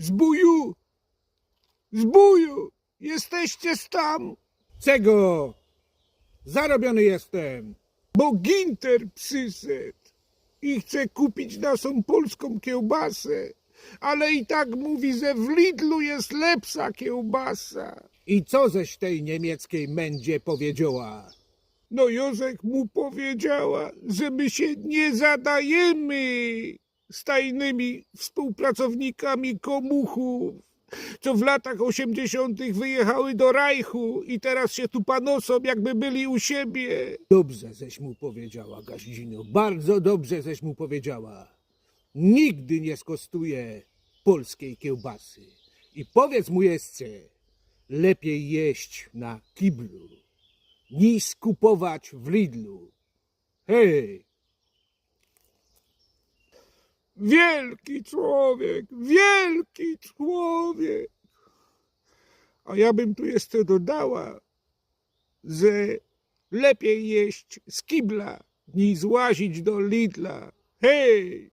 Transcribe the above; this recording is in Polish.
Zbuju! Zbuju! Jesteście tam? Czego? Zarobiony jestem, bo Ginter przyszedł i chce kupić naszą polską kiełbasę, ale i tak mówi, że w Lidlu jest lepsza kiełbasa. I co ześ tej niemieckiej mędzie powiedziała? No Józek mu powiedziała, że my się nie zadajemy z tajnymi współpracownikami komuchów, co w latach osiemdziesiątych wyjechały do Rajchu i teraz się tu panosą, jakby byli u siebie. Dobrze ześ mu powiedziała, Gaździno, bardzo dobrze ześ mu powiedziała. Nigdy nie skostuje polskiej kiełbasy. I powiedz mu jeszcze, lepiej jeść na kiblu, niż kupować w Lidlu. Hej! Wielki człowiek, wielki człowiek. A ja bym tu jeszcze dodała, że lepiej jeść z kibla, niż łazić do Lidla. Hej!